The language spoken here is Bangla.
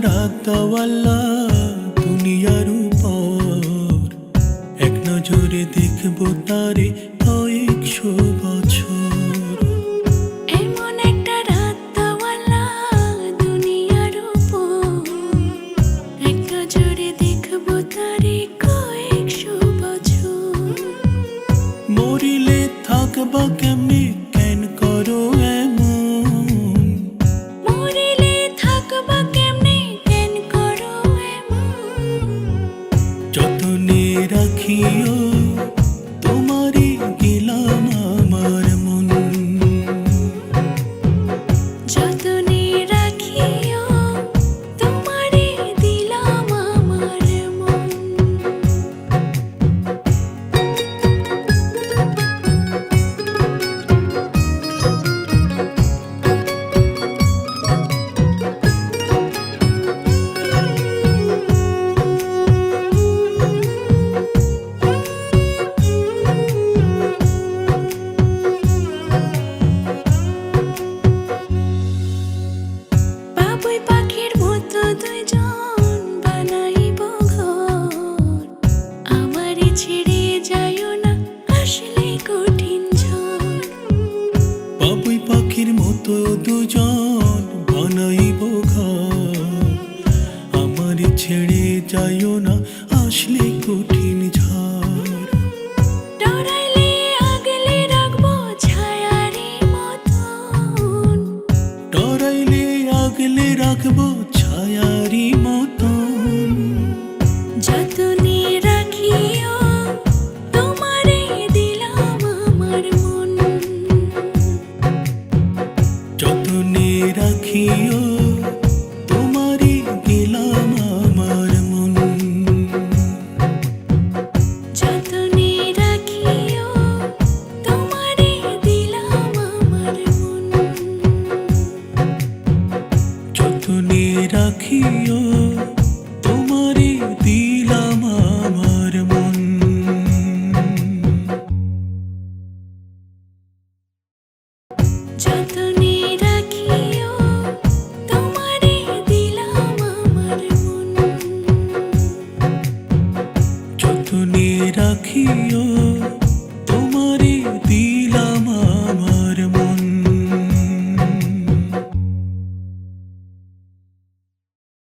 একটা দুনিয়ার উপর এক নজরে দেখব তারে কয়েকশো বছর। এমন একটা রাত দুনিয়ার উপর এক নজরে দেখব তারে কয়েকশো বছর। মরিলে থাকবা কেমনে? আগলে রাখব ছায়ারি মতন। যতনে রাখিও তোমারে দিলাম আমার মন। যতনে রাখিও যতনে রাখিও।